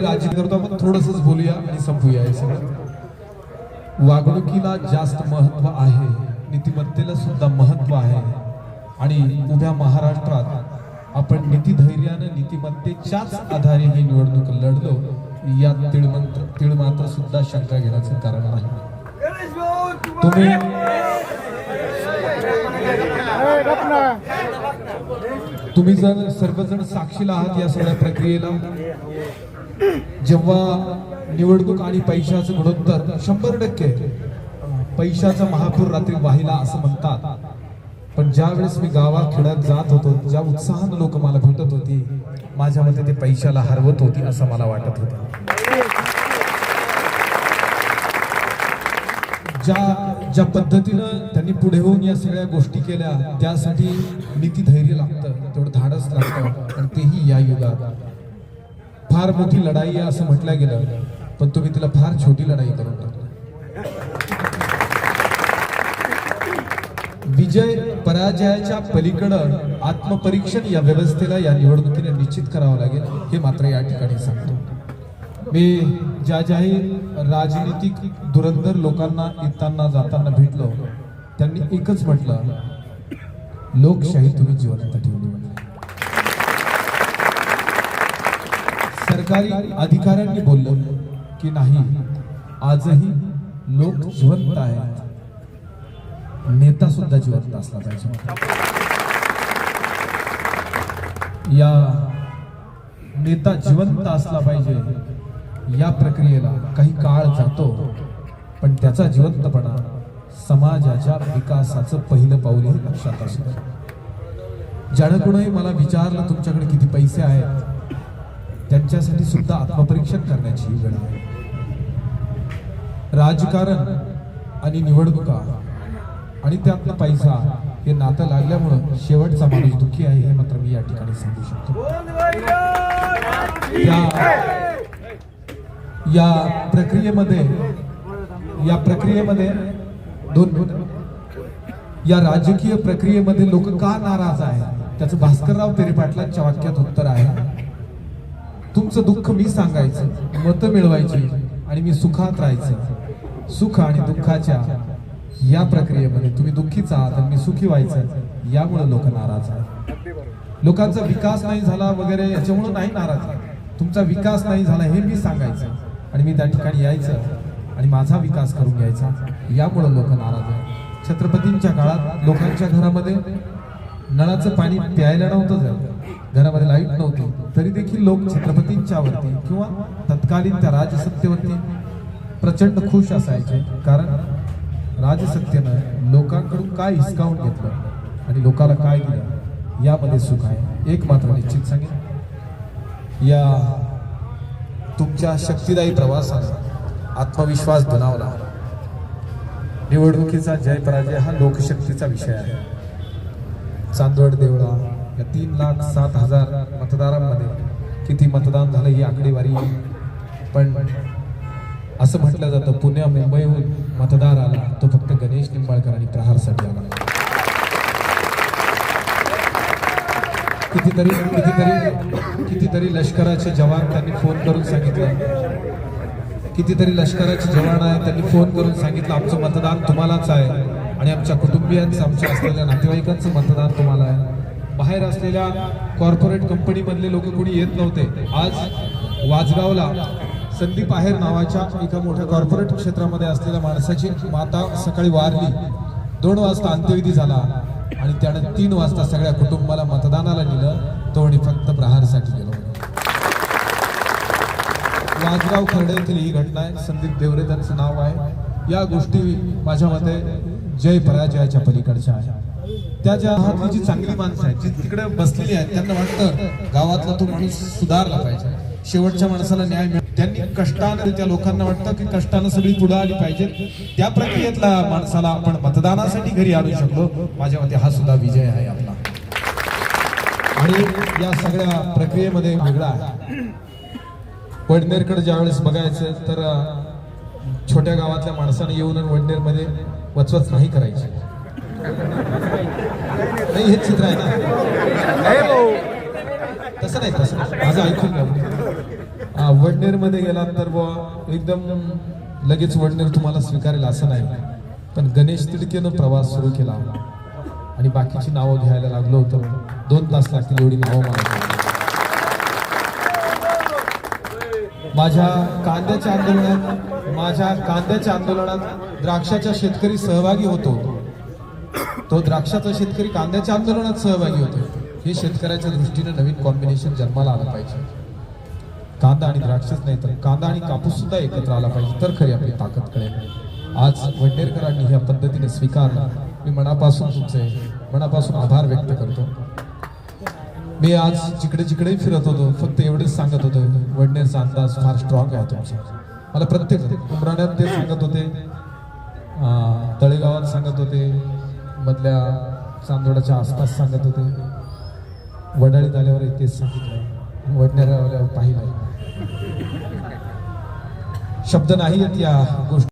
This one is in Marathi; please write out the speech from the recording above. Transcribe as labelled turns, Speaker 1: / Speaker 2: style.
Speaker 1: राजी करतो. आपण थोडस बोलूया आणि संपूया हे सगळं. वागणुकीला जास्त महत्त्व आहे नीतिमत्तेला सुद्धा महत्त्व आहे. आणि उभ्या महाराष्ट्रात आपण नीतिधैर्यानं नीतिमत्तेच्याच आधारे ही निवडणूक लढलो यात तिळमंत्र तिळमात्र सुद्धा शंका घेण्याचं कारण नाही. तुम्ही तुम्ही जर सर्वजण साक्षीला आहात या सगळ्या प्रक्रियेला जेव्हा निवडणूक आणि पैशाचं गुणोत्तर शंभर टक्के पैशाचा महापूर रात्री वाहिला असं म्हणतात. पण ज्या वेळेस मी गावाखेड्यात जात होतो ज्या उत्साहानं लोक मला भेटत होती माझ्या मते ते पैशाला हरवत होती असं मला वाटत होतं. ज्या ज्या पद्धतीनं त्यांनी पुढे होऊन या सगळ्या गोष्टी केल्या त्यासाठी नीती धैर्य लागतं तेवढं धाडस लागतं आणि तेही या युगात. फार मोठी लढाई आहे असं म्हटलं गेलं पण तुम्ही तिला फार छोटी लढाई करून टाकली. विजय पराजयाच्या पलीकडं आत्मपरीक्षण या व्यवस्थेला या निवडणुकीने निश्चित करावं लागेल हे मात्र या ठिकाणी सांगतो. मी ज्या ज्याही राजनीतिक दुरंदर लोकांना येताना जाताना भेटलो त्यांनी एकच म्हटलं लोकशाही तुम्ही जिवंत ठेवली म्हटलं सरकारी अधिकाऱ्यांनी बोललं की नाही आजही लोक जिवंत आहेत. नेता सुद्धा जिवंत असला पाहिजे. या नेता जिवंत असला पाहिजे या प्रक्रियेला काही काळ जातो पण त्याचा जिवंतपणा समाजाच्या विकासाचं पहिलं पाऊलही लक्षात असतं. ज्यानं कोणी मला विचारलं तुमच्याकडे किती पैसे आहेत? त्यांच्यासाठी सुद्धा आत्मपरीक्षण करण्याची ही वेळ आहे. राजकारण आणि निवडणुका आणि त्यातला पैसा हे नातं लागल्यामुळं शेवटचा माणूस दुःखी आहे हे मात्र मी या ठिकाणी सांगू शकतो. या या प्रक्रियेमध्ये या प्रक्रियेमध्ये दोन दोन या राजकीय प्रक्रियेमध्ये लोक का नाराज आहेत? त्याचं भास्करराव पेरे पाटलांच्या वाक्यात उत्तर आहे. तुमचं दुःख मी सांगायचं मतं मिळवायची आणि मी सुखात राहायचं. सुख आणि दुःखाच्या या प्रक्रियेमध्ये तुम्ही दुःखीच आहात आणि मी सुखी व्हायचं यामुळे लोक नाराज आहेत. लोकांचा विकास नाही झाला वगैरे याच्यामुळे नाही नाराज तुमचा विकास नाही झाला हे मी सांगायचं आणि मी त्या ठिकाणी यायचं आणि माझा विकास करून घ्यायचा यामुळे लोक नाराज आहेत. छत्रपतींच्या काळात लोकांच्या घरामध्ये नळाचं पाणी प्यायला नव्हतं जात घरामध्ये लाइट नव्हती. तरी देखील लोक छत्रपतींच्या वरती किंवा तत्कालीन त्या राजसत्तेवरती प्रचंड खुश असायचे. कारण राजसत्तेनं लोकांकडून काय हिसकावून घेतलं आणि लोकाला काय दिलं यामध्ये सुख आहे. एक मात्र निश्चित सांगेन. या तुमच्या शक्तिदायी प्रवासानं आत्मविश्वास बनावला निवडणुकीचा जय पराजय हा लोकशक्तीचा विषय आहे. चांदवड देवळा या तीन लाख सात हजार मतदारांमध्ये किती मतदान झालं ही आकडेवारी. पण असं म्हटलं जातं पुण्या मुंबईहून मतदार आला तो फक्त गणेश निंबाळकर आणि प्रहारसाठी आला. कितीतरी कितीतरी कितीतरी लष्कराचे जवान त्यांनी फोन करून सांगितलं. कितीतरी लष्कराचे जवान आहेत त्यांनी फोन करून सांगितलं आमचं मतदान तुम्हालाच आहे आणि आमच्या कुटुंबियांचं आमच्या असलेल्या नातेवाईकांचं मतदान तुम्हाला आहे. बाहेर असलेल्या कॉर्पोरेट कंपनीमधले लोक कोणी येत नव्हते. आज वाजगावला संदीप आहेर नावाच्या एका मोठ्या कॉर्पोरेट क्षेत्रामध्ये असलेल्या माणसाची माता सकाळी वारली. दोन वाजता अंत्यविधी झाला आणि त्यानं तीन वाजता सगळ्या कुटुंबाला मतदानाला नेलं. तो आणि फक्त प्रहारसाठी गेलो. वाजगाव खर्डे येथील ही घटना आहे. संदीप देवरे त्यांचं नाव आहे. या गोष्टी माझ्या मते जय पराजयाच्या पलीकडच्या आहेत. त्या ज्या हातली जी म्हणजे चांगली माणसं आहेत जी तिकडे बसलेली आहेत त्यांना वाटतं गावातला तो माणूस सुधारला पाहिजे. शेवटच्या माणसाला न्याय मिळ त्यांनी कष्टानं त्या लोकांना वाटतं की कष्टानं सगळी पुढे आली पाहिजे. त्या प्रक्रियेतला माणसाला आपण मतदानासाठी घरी आणू शकलो. माझ्या मते हा सुद्धा विजय आहे आपला. आणि या सगळ्या प्रक्रियेमध्ये वेगळा आहे. वडनेरकडे ज्यावेळेस बघायचं तर छोट्या गावातल्या माणसाने येऊन वडनेरमध्ये वचवच नाही करायची. नाही हेच चित्र आहे. ना तसं नाही तसं. माझं ऐकून घ्या. वडनेरमध्ये गेलात तर बुवा एकदम लगेच वडनेर तुम्हाला स्वीकारेल असं नाही. पण गणेश तिडकेनं प्रवास सुरू केला. आणि बाकीची नावं घ्यायला लागलो होतं. दोन तास लागतील एवढी नावं मला. माझ्या कांद्याच्या आंदोलनात माझ्या कांद्याच्या आंदोलनात द्राक्षाच्या शेतकरी सहभागी होतो. तो द्राक्षाचा शेतकरी कांद्याच्या आंदोलनात सहभागी होतो. हे शेतकऱ्याच्या दृष्टीने नवीन कॉम्बिनेशन जन्माला आलं पाहिजे. कांदा आणि द्राक्षच नाही तर कांदा आणि कापूस सुद्धा एकत्र आला पाहिजे. तर खरी आपली ताकद कळेल. आज वडनेरकरांनी ह्या पद्धतीने स्वीकारलं. मी मनापासून तुमचे मनापासून आभार व्यक्त करतो. मी आज जिकडे जिकडेही फिरत होतो फक्त एवढेच सांगत होतो. वडनेरचा अंदाज फार स्ट्रॉंग आहे तुमचा. मला प्रत्येक उमराण्यात ते सांगत होते. तळेगावात सांगत होते. मधल्या चांदोडाच्या आसपास सांगत होते. वडाळीत आल्यावर तेच सांगितलं वडण्याला आल्यावर पाहिलं शब्द नाही आहेत या गोष्टी